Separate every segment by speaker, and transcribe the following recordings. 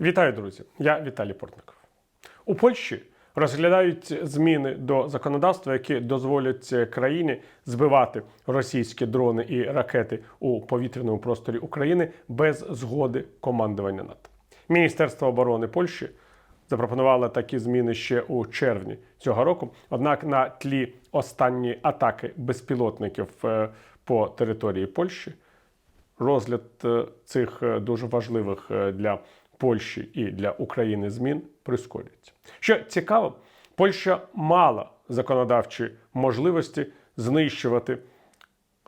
Speaker 1: Вітаю, друзі! Я Віталій Портников. У Польщі розглядають зміни до законодавства, які дозволять країні збивати російські дрони і ракети у повітряному просторі України без згоди командування НАТО. Міністерство оборони Польщі запропонувало такі зміни ще у червні цього року. Однак на тлі останньої атаки безпілотників е, по території Польщі розгляд е, цих е, дуже важливих для Польщі і для України змін прискорюється. Що цікаво, Польща мала законодавчі можливості знищувати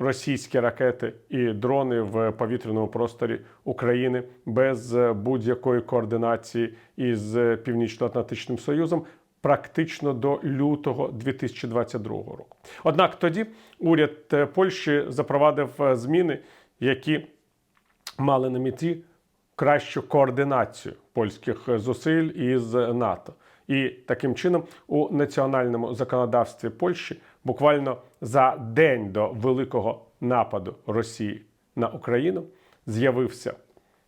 Speaker 1: російські ракети і дрони в повітряному просторі України без е, будь-якої координації із е, Північно-Атлантичним Союзом. Практично до лютого 2022 року. Однак тоді уряд е, Польщі запровадив зміни, які мали на меті кращу координацію польських зусиль із НАТО. І таким чином у національному законодавстві Польщі буквально за день до великого нападу Росії на Україну з'явився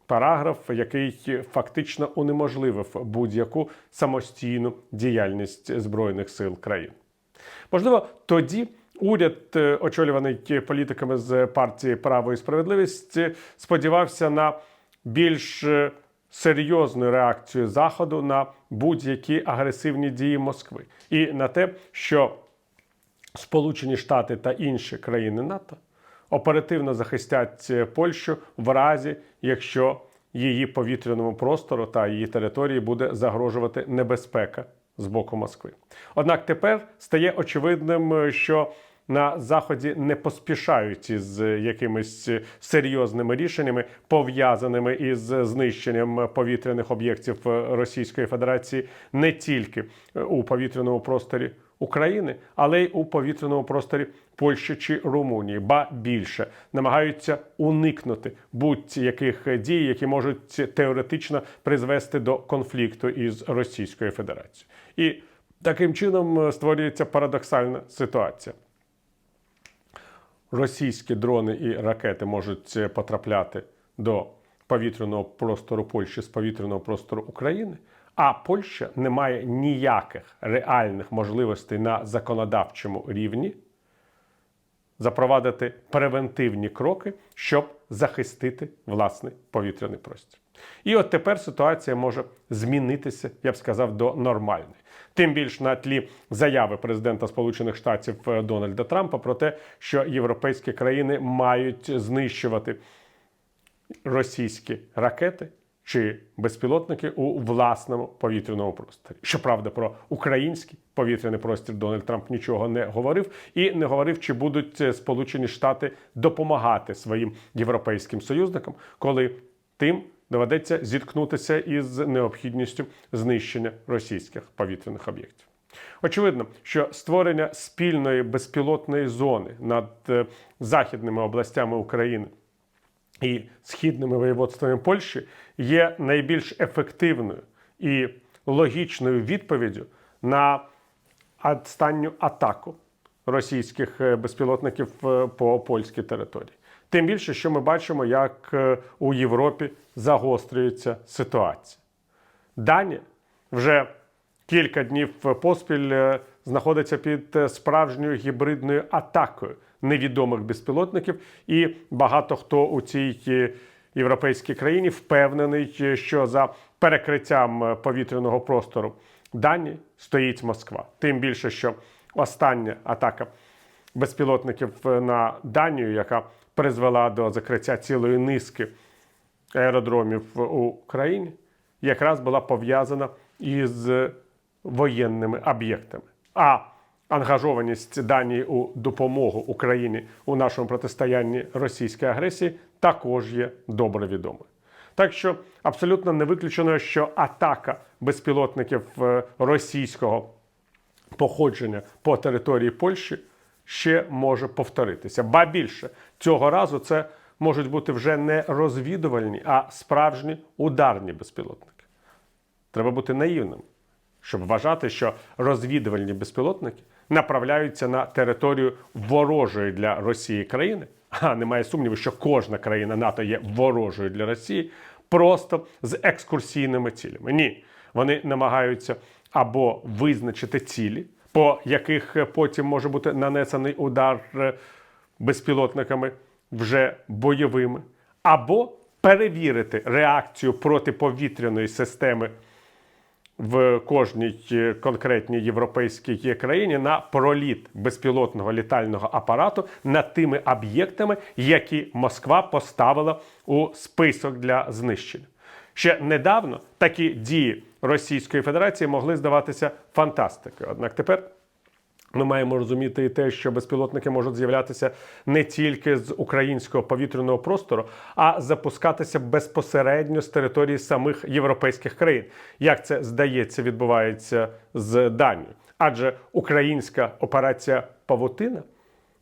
Speaker 1: параграф, який фактично унеможливив будь-яку самостійну діяльність збройних сил країн. Можливо, тоді уряд, е, очолюваний політиками з партії Право і справедливість, е, сподівався на більш е, серйозну реакцію Заходу на будь-які агресивні дії Москви і на те, що Сполучені Штати та інші країни НАТО оперативно захистять е, Польщу в разі, якщо її повітряному простору та її території буде загрожувати небезпека з боку Москви. Однак тепер стає очевидним, е, що на заході не поспішають із е, якимись е, серйозними рішеннями, пов'язаними із знищенням повітряних об'єктів е, Російської Федерації не тільки е, у повітряному просторі України, але й у повітряному просторі Польщі чи Румунії, ба більше намагаються уникнути будь-яких дій, які можуть теоретично призвести до конфлікту із Російською Федерацією. І таким чином е, створюється парадоксальна ситуація. Російські дрони і ракети можуть е, потрапляти до повітряного простору Польщі з повітряного простору України, а Польща не має ніяких реальних можливостей на законодавчому рівні запровадити превентивні кроки, щоб захистити власний повітряний простір. І от тепер ситуація може змінитися, я б сказав, до нормальної. Тим більш на тлі заяви президента Сполучених Штатів е, Дональда Трампа про те, що європейські країни мають знищувати російські ракети чи безпілотники у власному повітряному просторі. Щоправда, про український повітряний простір Дональд Трамп нічого не говорив і не говорив, чи будуть е, Сполучені Штати допомагати своїм європейським союзникам, коли тим доведеться зіткнутися із необхідністю знищення російських повітряних об'єктів. Очевидно, що створення спільної безпілотної зони над е, західними областями України і східними воєводствами Польщі є найбільш ефективною і логічною відповіддю на останню атаку російських е, безпілотників е, по польській території. Тим більше, що ми бачимо, як е, у Європі загострюється ситуація. Данія вже кілька днів поспіль е, знаходиться під е, справжньою гібридною атакою невідомих безпілотників, і багато хто у цій європейській країні впевнений, що за перекриттям повітряного простору Данії стоїть Москва. Тим більше, що остання атака безпілотників на Данію, яка призвела до закриття цілої низки аеродромів у країні, якраз була пов'язана із воєнними об'єктами. А ангажованість Данії у допомогу Україні у нашому протистоянні російській агресії також є добре відомою. Так що абсолютно не виключено, що атака безпілотників е, російського походження по території Польщі ще може повторитися. Ба більше цього разу це можуть бути вже не розвідувальні, а справжні ударні безпілотники. Треба бути наївним, щоб вважати, що розвідувальні безпілотники направляються на територію ворожої для Росії країни. А немає сумніву, що кожна країна НАТО є ворожою для Росії. просто з екскурсійними цілями. Ні, вони намагаються або визначити цілі, по яких потім може бути нанесений удар е, безпілотниками вже бойовими, або перевірити реакцію протиповітряної системи в кожній е, конкретній європейській країні на проліт безпілотного літального апарату над тими об'єктами, які Москва поставила у список для знищення. Ще недавно такі дії Російської Федерації могли здаватися фантастикою. Однак тепер ми маємо розуміти і те, що безпілотники можуть з'являтися не тільки з українського повітряного простору, а запускатися безпосередньо з території самих європейських країн. Як це здається, відбувається з Данією? Адже українська операція Павутина.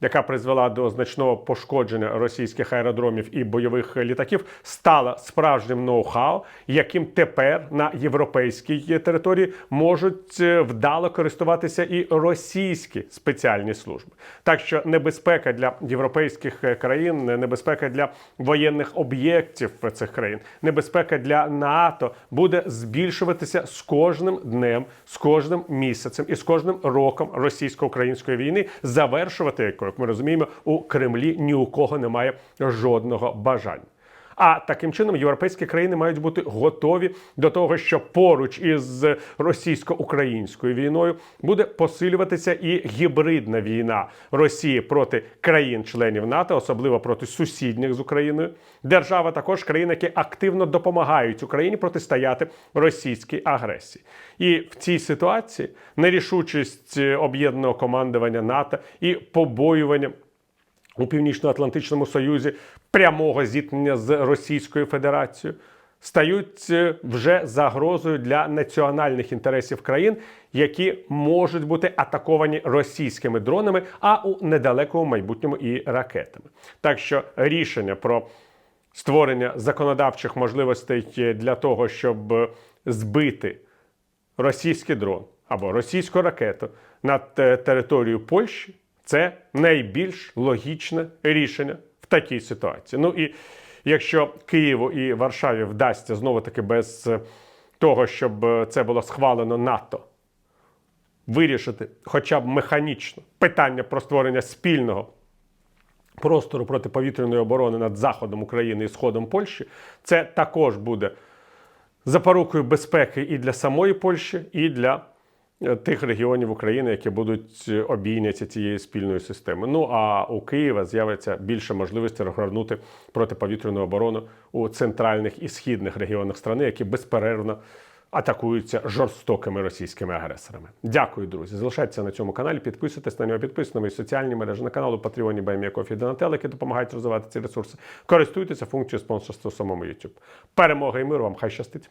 Speaker 1: Яка призвела до значного пошкодження російських аеродромів і бойових літаків, стала справжнім ноу-хау, яким тепер на європейській території можуть е, вдало користуватися і російські спеціальні служби. Так що небезпека для європейських е, країн, небезпека для воєнних об'єктів цих країн, небезпека для НАТО буде збільшуватися з кожним днем, з кожним місяцем і з кожним роком російсько-української війни, завершувати якою, як ми розуміємо, у Кремлі ні у кого немає жодного бажання. А таким чином європейські країни мають бути готові до того, що поруч із російсько-українською війною буде посилюватися і гібридна війна Росії проти країн-членів НАТО, особливо проти сусідніх з Україною. Держава також країн, які активно допомагають Україні протистояти російській агресії. І в цій ситуації нерішучість об'єднаного командування НАТО і побоювання у Північно-Атлантичному Союзі прямого зіткнення з Російською Федерацією стають е, вже загрозою для національних інтересів країн, які можуть бути атаковані російськими дронами, а у недалекому майбутньому і ракетами. Так що рішення про створення законодавчих можливостей для того, щоб збити російський дрон або російську ракету над е, територією Польщі це найбільш логічне рішення такій ситуації. Ну і якщо Києву і Варшаві вдасться знову таки без е, того, щоб е, це було схвалено НАТО, вирішити хоча б механічно питання про створення спільного простору протиповітряної оборони над заходом України і сходом Польщі, це також буде запорукою безпеки і для самої Польщі, і для тих регіонів України, які будуть е, обійняті цією спільною системою. Ну а у Києва з'явиться більше можливості розгорнути протиповітряну оборону у центральних і східних регіонах країни, які безперервно атакуються жорстокими російськими агресорами. Дякую, друзі. Залишайтеся на цьому каналі, підписуйтесь на нього, підписуйтесь на соціальні мережі на каналу Патреоні Баймія Кофі які допомагають розвивати ці ресурси. Користуйтеся функцією спонсорства самому YouTube. Перемога і миру вам! Хай щастить!